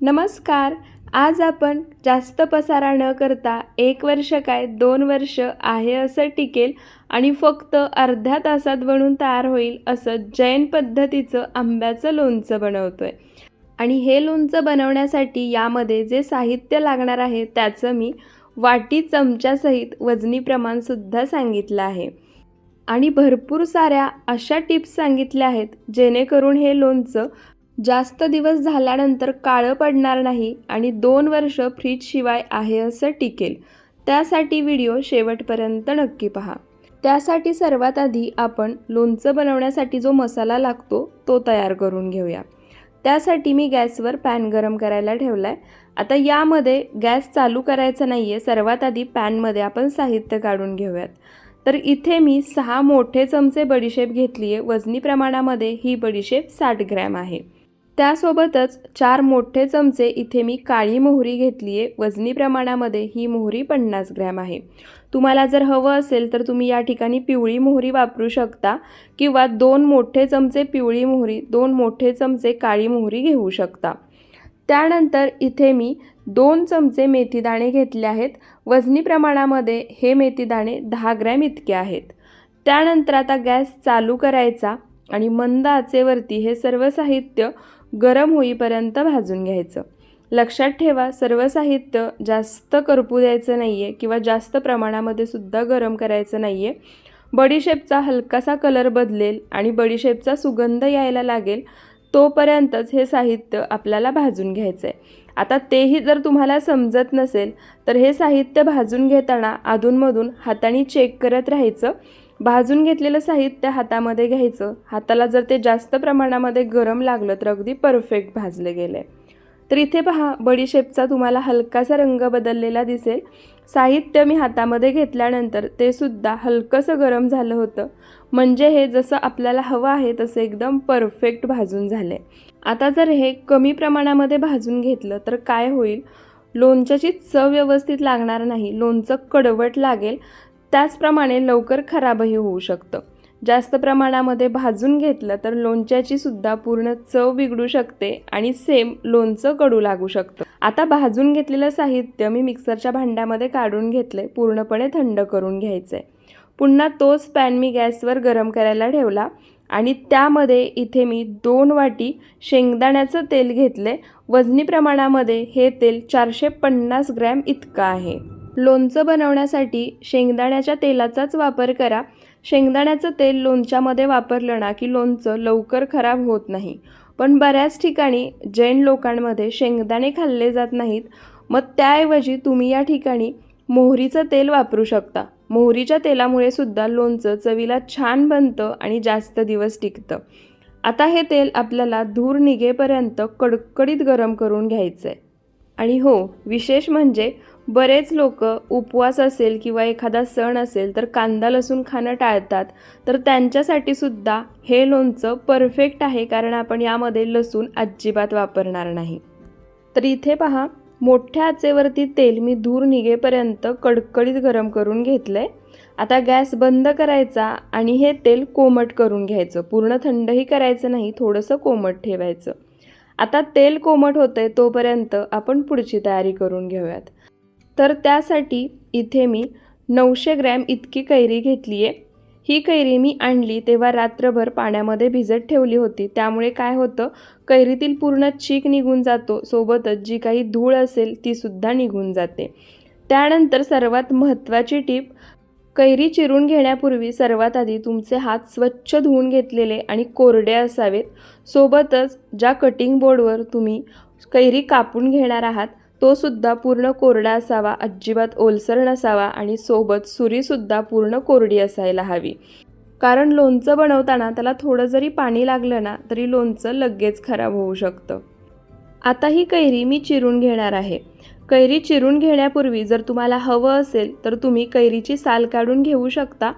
नमस्कार. आज आपण जास्त पसारा न करता एक वर्ष काय दोन वर्ष आहे असं टिकेल आणि फक्त अर्ध्या तासात बनून तयार होईल असं जैन पद्धतीचं आंब्याचं लोणचं बनवतोय. आणि हे लोणचं बनवण्यासाठी यामध्ये जे साहित्य लागणार आहे त्याचं मी वाटी चमच्यासहित वजनी प्रमाणसुद्धा सांगितलं आहे. आणि भरपूर साऱ्या अशा टिप्स सांगितल्या आहेत जेणेकरून हे लोणचं जास्त दिवस झाल्यानंतर काळं पडणार नाही आणि दोन वर्ष फ्रीजशिवाय आहे असं टिकेल. त्यासाठी व्हिडिओ शेवटपर्यंत नक्की पहा. त्यासाठी सर्वात आधी आपण लोणचं बनवण्यासाठी जो मसाला लागतो तो तयार करून घेऊया. त्यासाठी मी गॅसवर पॅन गरम करायला ठेवला आहे आता यामध्ये गॅस चालू करायचा नाही आहे सर्वात आधी पॅनमध्ये आपण साहित्य काढून घेऊयात. तर इथे मी सहा मोठे चमचे बडीशेप घेतली आहे वजनी प्रमाणामध्ये ही बडीशेप साठ ग्रॅम आहे. त्यासोबतच चार मोठे चमचे इथे मी काळी मोहरी घेतली आहे वजनी प्रमाणामध्ये ही मोहरी पन्नास ग्रॅम आहे. तुम्हाला जर हवं असेल तर तुम्ही या ठिकाणी पिवळी मोहरी वापरू शकता किंवा दोन मोठे चमचे पिवळी मोहरी दोन मोठे चमचे काळी मोहरी घेऊ शकता. त्यानंतर इथे मी दोन चमचे मेथीदाणे घेतले आहेत. वजनी प्रमाणामध्ये हे मेथीदाणे दहा ग्रॅम इतके आहेत. त्यानंतर आता गॅस चालू करायचा आणि मंद आचेवरती हे सर्व साहित्य गरम होईपर्यंत भाजून घ्यायचं. लक्षात ठेवा सर्व साहित्य जास्त करपू द्यायचं नाही आहे किंवा जास्त प्रमाणामध्ये सुद्धा गरम करायचं नाही आहे बडीशेपचा हलकासा कलर बदलेल आणि बडीशेपचा सुगंध यायला लागेल तोपर्यंतच हे साहित्य आपल्याला भाजून घ्यायचं आहे आता तेही जर तुम्हाला समजत नसेल तर हे साहित्य भाजून घेताना अधूनमधून हाताने चेक करत राहायचं. भाजून घेतलेलं साहित्य हातामध्ये घ्यायचं. हाताला जर ते जास्त प्रमाणामध्ये गरम लागलं तर अगदी परफेक्ट भाजलं गेलं. आहे तर इथे पहा बडीशेपचा तुम्हाला हलकासा रंग बदललेला दिसेल. साहित्य मी हातामध्ये घेतल्यानंतर ते सुद्धा हलकंसं गरम झालं होतं. म्हणजे हे जसं आपल्याला हवं आहे तसं एकदम परफेक्ट भाजून झालं. आहे आता जर हे कमी प्रमाणामध्ये भाजून घेतलं तर काय होईल? लोणच्याची चव व्यवस्थित लागणार नाही. लोणचं कडवट लागेल. त्याचप्रमाणे लवकर खराबही होऊ शकतं. जास्त प्रमाणामध्ये भाजून घेतलं तर लोणच्याची सुद्धा पूर्ण चव बिघडू शकते आणि सेम लोणचं कडू लागू शकतं. आता भाजून घेतलेलं साहित्य मी मिक्सरच्या भांड्यामध्ये काढून घेतले पूर्णपणे थंड करून घ्यायचं आहे पुन्हा तोच पॅन मी गॅसवर गरम करायला ठेवला आणि त्यामध्ये इथे मी दोन वाटी शेंगदाण्याचं तेल घेतले वजनी प्रमाणामध्ये हे तेल चारशे पन्नास ग्रॅम इतकं आहे. लोणचं बनवण्यासाठी शेंगदाण्याच्या तेलाचाच वापर करा. शेंगदाण्याचं तेल लोणच्यामध्ये वापरलं ना की लोणचं लवकर खराब होत नाही. पण बऱ्याच ठिकाणी जैन लोकांमध्ये शेंगदाणे खाल्ले जात नाहीत. मग त्याऐवजी तुम्ही या ठिकाणी मोहरीचं तेल वापरू शकता. मोहरीच्या तेलामुळे सुद्धा लोणचं चवीला छान बनतं आणि जास्त दिवस टिकतं. आता हे तेल आपल्याला धूर निघेपर्यंत कडकडीत गरम करून घ्यायचं आहे आणि हो विशेष म्हणजे बरेच लोक उपवास असेल किंवा एखादा सण असेल तर कांदा लसूण खाणं टाळतात. तर त्यांच्यासाठी सुद्धा हे लोणचं परफेक्ट आहे कारण आपण यामध्ये लसूण अजिबात वापरणार नाही. तर इथे पहा मोठ्या आचेवरती तेल मी धूर निघेपर्यंत कडकडीत गरम करून घेतलं आहे आता गॅस बंद करायचा आणि हे तेल कोमट करून घ्यायचं. पूर्ण थंडही करायचं नाही थोडंसं कोमट ठेवायचं. आता तेल कोमट होतं आहे तोपर्यंत आपण पुढची तयारी करून घेऊयात. तर त्यासाठी इथे मी नऊशे ग्रॅम इतकी कैरी घेतली आहे ही कैरी मी आणली तेव्हा रात्रभर पाण्यामध्ये भिजत ठेवली होती. त्यामुळे काय होतं कैरीतील पूर्ण चीक निघून जातो. सोबतच जी काही धूळ असेल तीसुद्धा निघून जाते. त्यानंतर सर्वात महत्त्वाची टीप कैरी चिरून घेण्यापूर्वी सर्वात आधी तुमचे हात स्वच्छ धुवून घेतलेले आणि कोरडे असावेत. सोबतच ज्या कटिंग बोर्डवर तुम्ही कैरी कापून घेणार आहात तो सुद्धा पूर्ण कोरडा असावा अजिबात ओलसर नसावा आणि सोबत सुरीसुद्धा पूर्ण कोरडी असायला हवी. कारण लोणचं बनवताना त्याला थोडं जरी पाणी लागलं ना तरी लोणचं लगेच खराब होऊ शकतं. आता ही कैरी मी चिरून घेणार आहे. कैरी चिरून घेण्यापूर्वी जर तुम्हाला हवं असेल तर तुम्ही कैरीची साल काढून घेऊ शकता.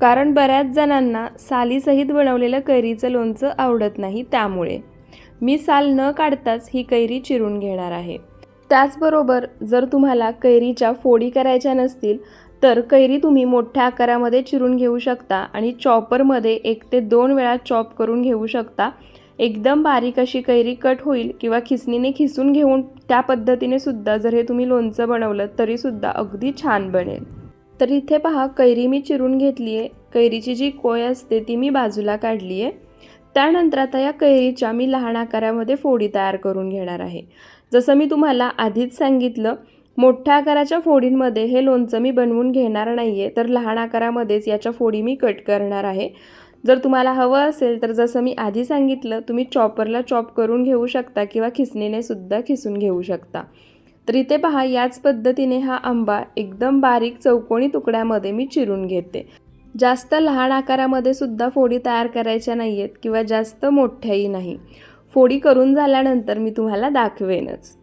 कारण बऱ्याच जणांना सालीसहित बनवलेलं कैरीचं लोणचं आवडत नाही त्यामुळे. मी साल न काढताच ही कैरी चिरून घेणार आहे. त्याचबरोबर जर तुम्हाला कैरीच्या फोडी करायच्या नसतील तर कैरी तुम्ही मोठ्या आकारामध्ये चिरून घेऊ शकता आणि चॉपरमध्ये एक ते दोन वेळा चॉप करून घेऊ शकता. एकदम बारीक अशी कैरी कट होईल किंवा खिसणीने खिसून घेऊन त्या पद्धतीने सुद्धा जर हे तुम्ही लोणचं बनवलं तरीसुद्धा अगदी छान बनेल. तर इथे पहा कैरी मी चिरून घेतली आहे कैरीची जी कोय असते ती मी बाजूला काढली आहे त्यानंतर आता या कैरीच्या मी लहान आकारामध्ये फोडी तयार करून घेणार आहे. जसं मी तुम्हाला आधीच सांगितलं मोठ्या आकाराच्या फोडींमध्ये हे लोणचं मी बनवून घेणार नाही आहे तर लहान आकारामध्येच याच्या फोडी मी कट करणार आहे. जर तुम्हाला हवं असेल तर जसं मी आधी सांगितलं तुम्ही चॉपरला चॉप करून घेऊ शकता किंवा खिसणीने सुद्धा खिसून घेऊ शकता. तर इथे पहा याच पद्धतीने हा आंबा एकदम बारीक चौकोनी तुकड्यामध्ये मी चिरून घेते. जास्त लहान आकारामध्ये सुद्धा फोडी तयार करायच्या नाही आहेत किंवा जास्त मोठ्याही नाही. फोडी करून झाल्यानंतर मी तुम्हाला दाखवेनच.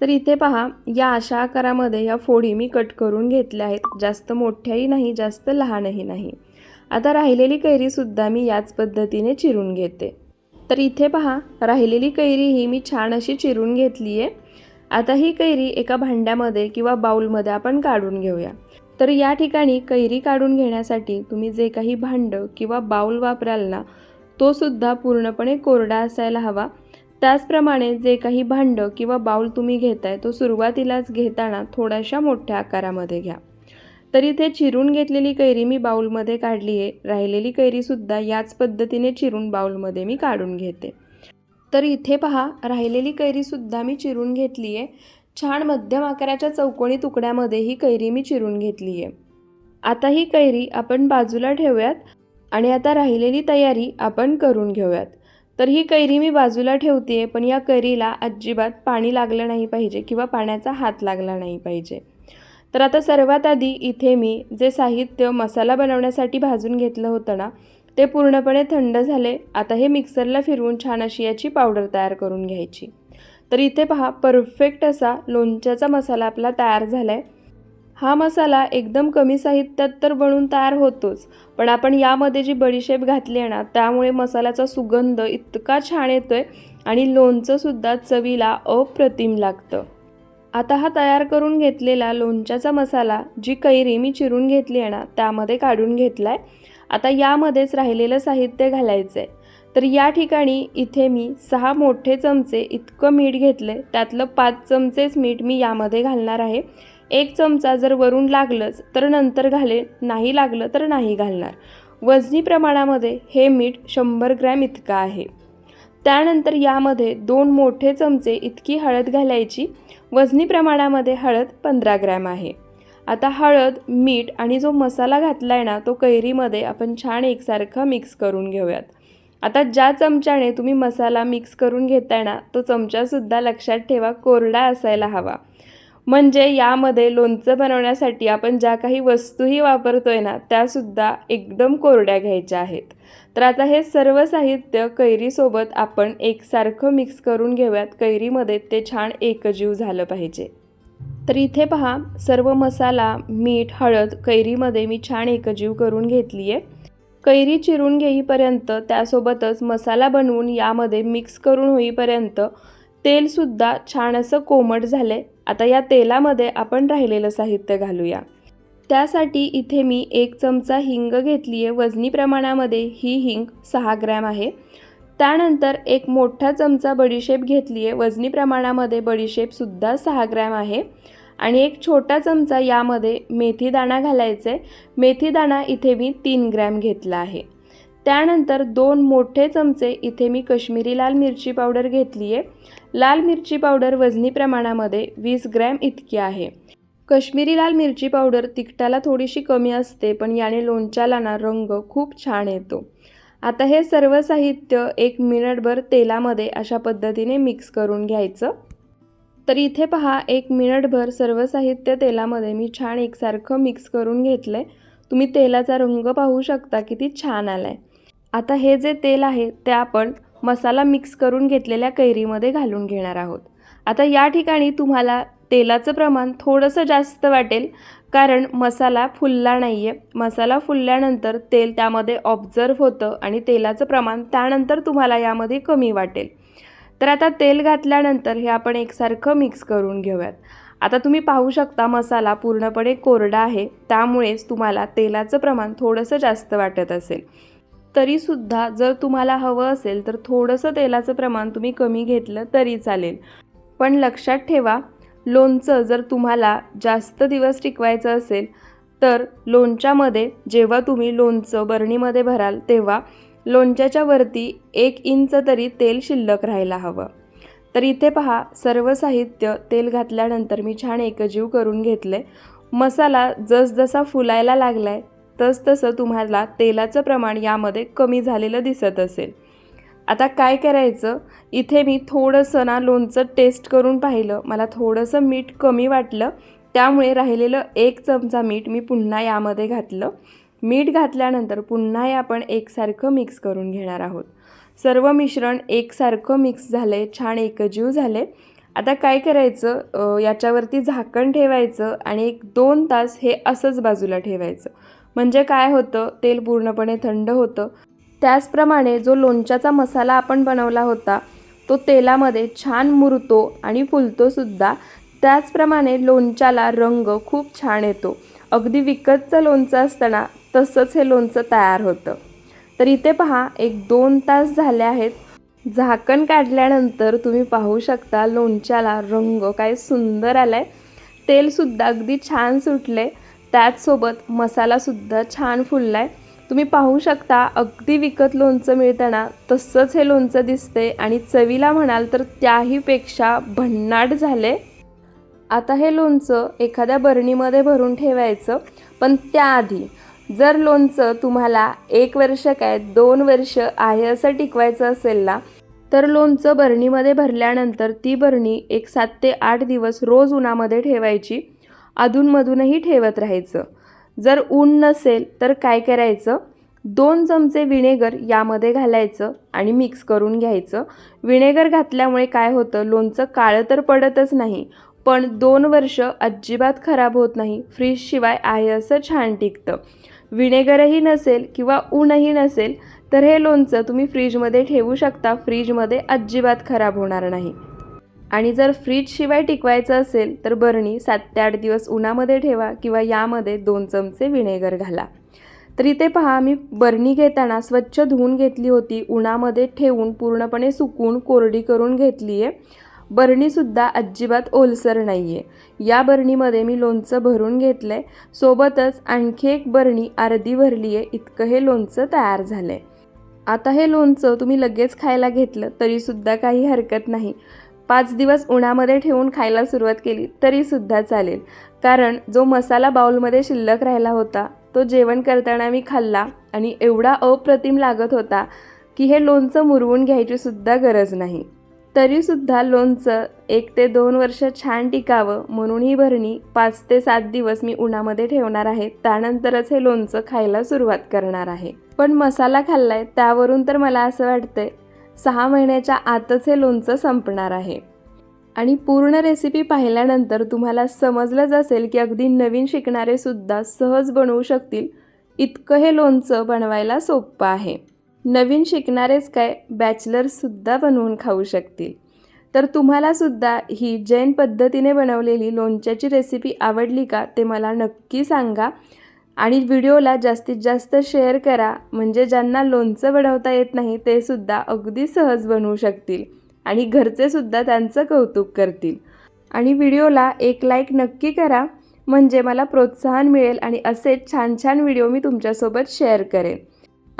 तर इथे पहा या अशा आकारामध्ये या फोडी मी कट करून घेतल्या आहेत. जास्त मोठ्याही नाही जास्त लहानही नाही. आता राहिलेली कैरीसुद्धा मी याच पद्धतीने चिरून घेते. तर इथे पहा राहिलेली कैरी ही मी छान अशी चिरून घेतली आहे आता ही कैरी एका भांड्यामध्ये किंवा बाऊलमध्ये आपण काढून घेऊया. तर या ठिकाणी कैरी काढून घेण्यासाठी तुम्ही जे काही भांडं किंवा बाऊल वापराल ना तो सुद्धा पूर्णपणे कोरडा असायला हवा. त्याचप्रमाणे जे काही भांडं किंवा बाऊल तुम्ही घेताय तो सुरुवातीलाच घेताना थोड्याशा मोठ्या आकारामध्ये घ्या. तर इथे चिरून घेतलेली कैरी मी बाऊलमध्ये काढली आहे. राहिलेली कैरीसुद्धा याच पद्धतीने चिरून बाऊलमध्ये मी काढून घेते. तर इथे पहा राहिलेली कैरीसुद्धा मी चिरून घेतली आहे. छान मध्यम आकाराच्या चौकोनी तुकड्यामध्ये ही कैरी मी चिरून घेतली आहे. आता ही कैरी आपण बाजूला ठेवूयात. आणि आता राहिलेली तयारी आपण करून घेऊयात. तर ही कैरी मी बाजूला ठेवते आहे पण या कैरीला अजिबात पाणी लागलं नाही पाहिजे किंवा पाण्याचा हात लागला नाही पाहिजे. तर आता सर्वात आधी इथे मी जे साहित्य मसाला बनवण्यासाठी भाजून घेतलं होतं ना ते पूर्णपणे थंड झाले. आता हे मिक्सरला फिरवून छान अशी याची पावडर तयार करून घ्यायची. तर इथे पहा परफेक्ट असा लोणच्याचा मसाला आपला तयार झाला आहे हा मसाला एकदम कमी साहित्यात तर बनून तयार होतोच पण आपण यामध्ये जी बडीशेप घातली आहे ना त्यामुळे मसाल्याचा सुगंध इतका छान येतो आहे आणि लोणचंसुद्धा चवीला अप्रतिम लागतं. आता हा तयार करून घेतलेला लोणच्याचा मसाला जी कैरी मी चिरून घेतली आहे ना त्यामध्ये काढून घेतला आहे आता यामध्येच राहिलेलं साहित्य घालायचं आहे तर या ठिकाणी इथे मी सहा मोठे चमचे इतकं मीठ घेतलं आहे त्यातलं पाच चमचेच मीठ मी यामध्ये घालणार आहे. एक चमचा जर वरून लागलंच तर नंतर घालेल नाही लागलं तर नाही घालणार. वजनी प्रमाणामध्ये हे मीठ शंभर ग्रॅम इतकं आहे. त्यानंतर यामध्ये दोन मोठे चमचे इतकी हळद घालायची. वजनी प्रमाणामध्ये हळद पंधरा ग्रॅम आहे. आता हळद मीठ आणि जो मसाला घातला आहे ना तो कैरीमध्ये आपण छान एकसारखं मिक्स करून घेऊयात. आता ज्या चमच्याने तुम्ही मसाला मिक्स करून घेताय ना तो चमचासुद्धा लक्षात ठेवा कोरडा असायला हवा. म्हणजे यामध्ये लोणचं बनवण्यासाठी आपण ज्या काही वस्तूही वापरतोय ना त्यासुद्धा एकदम कोरड्या घ्यायच्या आहेत. तर आता हे सर्व साहित्य कैरीसोबत आपण एकसारखं मिक्स करून घेऊयात. कैरीमध्ये ते छान एकजीव झालं पाहिजे. तर इथे पहा सर्व मसाला मीठ हळद कैरीमध्ये मी छान एकजीव करून घेतली आहे कैरी चिरून घेईपर्यंत त्यासोबतच मसाला बनवून यामध्ये मिक्स करून होईपर्यंत तेलसुद्धा छान असं कोमट झाले आता या तेलामध्ये आपण राहिलेलं साहित्य घालूया. त्यासाठी इथे मी एक चमचा हिंग घेतली आहे वजनी प्रमाणामध्ये ही हिंग सहा ग्रॅम आहे. त्यानंतर एक मोठा चमचा बडीशेप घेतली आहे वजनी प्रमाणामध्ये बडीशेपसुद्धा सहा ग्रॅम आहे. आणि एक छोटा चमचा यामध्ये मेथीदाणा घालायचे. घालायचा आहे इथे मी तीन ग्रॅम घेतला आहे. त्यानंतर दोन मोठे चमचे इथे मी कश्मीरी लाल मिरची पावडर घेतली आहे लाल मिरची पावडर वजनी प्रमाणामध्ये वीस ग्रॅम इतकी आहे. कश्मीरी लाल मिरची पावडर तिखटाला थोडीशी कमी असते पण याने लोणच्याला ना रंग खूप छान येतो. आता हे सर्व साहित्य एक मिनिटभर तेलामध्ये अशा पद्धतीने मिक्स करून घ्यायचं. तर इथे पहा एक मिनिटभर सर्व साहित्य तेलामध्ये मी छान एकसारखं मिक्स करून घेतलं आहे तुम्ही तेलाचा रंग पाहू शकता किती छान आला आहे आता हे जे तेल आहे ते आपण मसाला मिक्स करून घेतलेल्या कैरीमध्ये घालून घेणार आहोत. आता या ठिकाणी तुम्हाला तेलाचं प्रमाण थोडंसं जास्त वाटेल कारण मसाला फुलला नाही आहे मसाला फुलल्यानंतर तेल त्यामध्ये ऑब्झर्व होतं आणि तेलाचं प्रमाण त्यानंतर तुम्हाला यामध्ये कमी वाटेल. तर आता तेल घातल्यानंतर हे आपण एकसारखं मिक्स करून घेऊयात. आता तुम्ही पाहू शकता मसाला पूर्णपणे कोरडा आहे. त्यामुळेच तुम्हाला तेलाचं प्रमाण थोडंसं जास्त वाटत असेल. तरीसुद्धा जर तुम्हाला हवं असेल तर थोडंसं तेलाचं प्रमाण तुम्ही कमी घेतलं तरी चालेल. पण लक्षात ठेवा लोणचं जर तुम्हाला जास्त दिवस टिकवायचं असेल तर लोणच्यामध्ये जेव्हा तुम्ही लोणचं बरणीमध्ये भराल तेव्हा लोणच्याच्या वरती एक इंच तरी तेल शिल्लक राहायला हवं. तर इथे पहा सर्व साहित्य तेल घातल्यानंतर मी छान एकजीव करून घेतले. मसाला जसजसा फुलायला लागला आहे तसतसं तुम्हाला तेलाचं प्रमाण यामध्ये कमी झालेलं दिसत असेल. आता काय करायचं? इथे मी थोडंसं ना लोणचं टेस्ट करून पाहिलं. मला थोडंसं मीठ कमी वाटलं. त्यामुळे राहिलेलं एक चमचा मीठ मी पुन्हा यामध्ये घातलं. मीठ घातल्यानंतर पुन्हा हे आपण एकसारखं मिक्स करून घेणार आहोत. सर्व मिश्रण एकसारखं मिक्स झाले छान एकजीव झाले. आता काय करायचं? याच्यावरती झाकण ठेवायचं आणि एक दोन तास हे असंच बाजूला ठेवायचं. म्हणजे काय होतं? तेल पूर्णपणे थंड होतं. त्याचप्रमाणे जो लोणच्याचा मसाला आपण बनवला होता तो तेलामध्ये छान मुरतो आणि फुलतोसुद्धा त्याचप्रमाणे लोणच्याला रंग खूप छान येतो. अगदी विकतचं लोणचं असताना तसंच हे लोणचं तयार होतं. तर इथे पहा एक दोन तास झाले आहेत. झाकण काढल्यानंतर तुम्ही पाहू शकता लोणच्याला रंग काय सुंदर आला आहे तेलसुद्धा अगदी छान सुटले त्याचसोबत मसालासुद्धा छान फुलला आहे तुम्ही पाहू शकता अगदी विकत लोणचं मिळताना तसंच हे लोणचं दिसते आणि चवीला म्हणाल तर त्याहीपेक्षा भन्नाट झाले आता हे लोणचं एखाद्या बरणीमध्ये भरून ठेवायचं. पण त्याआधी जर लोणचं तुम्हाला एक वर्ष काय दोन वर्ष आहे असं टिकवायचं असेल ना तर लोणचं बरणीमध्ये भरल्यानंतर ती बरणी एक सात ते आठ दिवस रोज उन्हामध्ये ठेवायची. अधूनमधूनही ठेवत राहायचं. जर ऊन नसेल तर काय करायचं? दोन चमचे विनेगर यामध्ये घालायचं आणि मिक्स करून घ्यायचं. विनेगर घातल्यामुळे काय होतं? लोणचं काळं तर पडतच नाही पण दोन वर्ष अजिबात खराब होत नाही. फ्रीजशिवाय आहे असं छान टिकतं. विनेगरही नसेल किंवा ऊनही नसेल तर हे लोणचं तुम्ही फ्रीजमध्ये ठेवू शकता. फ्रीजमध्ये अजिबात खराब होणार नाही. आणि जर फ्रीजशिवाय टिकवायचं असेल तर बरणी सात ते आठ दिवस उन्हामध्ये ठेवा किंवा यामध्ये दोन चमचे विनेगर घाला. तर इथे पहा मी बरणी घेताना स्वच्छ धुवून घेतली होती. उन्हामध्ये ठेवून पूर्णपणे सुकून कोरडी करून घेतली आहे बरणीसुद्धा अजिबात ओलसर नाही आहे या बरणीमध्ये मी लोणचं भरून घेतलं आहे सोबतच आणखी एक बरणी अर्धी भरली आहे इतकं हे लोणचं तयार झालं आहे आता हे लोणचं तुम्ही लगेच खायला घेतलं तरीसुद्धा काही हरकत नाही. पाच दिवस उन्हामध्ये ठेवून खायला सुरुवात केली तरीसुद्धा चालेल. कारण जो मसाला बाउलमध्ये शिल्लक राहिला होता तो जेवण करताना मी खाल्ला आणि एवढा अप्रतिम लागत होता की हे लोणचं मुरवून घ्यायची सुद्धा गरज नाही. तरीसुद्धा लोणचं एक ते दोन वर्ष छान टिकावं म्हणून ही भरणी पाच ते सात दिवस मी उन्हामध्ये ठेवणार आहे. त्यानंतरच हे लोणचं खायला सुरुवात करणार आहे. पण मसाला खाल्लाय त्यावरून तर मला असं वाटतंय सहा महिन्याच्या आतच हे लोणचं संपणार आहे. आणि पूर्ण रेसिपी पाहिल्यानंतर तुम्हाला समजलंच असेल की अगदी नवीन शिकणारे सुद्धा सहज बनवू शकतील. इतकं हे लोणचं बनवायला सोपं आहे. नवीन शिकणारेच काय बॅचलर्ससुद्धा बनवून खाऊ शकतील. तर तुम्हालासुद्धा ही जैन पद्धतीने बनवलेली लोणच्याची रेसिपी आवडली का ते मला नक्की सांगा. आणि व्हिडिओला जास्तीत जास्त शेअर करा म्हणजे ज्यांना लोणचं बनवता येत नाही ते सुद्धा अगदी सहज बनवू शकतील आणि घरचे सुद्धा त्यांचं कौतुक करतील. आणि व्हिडिओला एक लाईक नक्की करा म्हणजे मला प्रोत्साहन मिळेल आणि असेच छान छान व्हिडिओ मी तुमच्यासोबत शेअर करेन.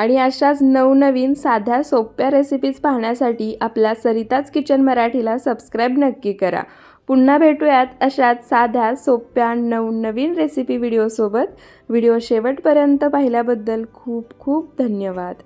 आणि अशाच नवनवीन साध्या सोप्या रेसिपीज पाहण्यासाठी आपल्या सरिताच किचन मराठीला सबस्क्राईब नक्की करा. पुन्हा भेटूयात अशाच साध्या सोप्या नवनवीन रेसिपी व्हिडिओसोबत व्हिडिओ शेवटपर्यंत पाहिल्याबद्दल खूप खूप धन्यवाद.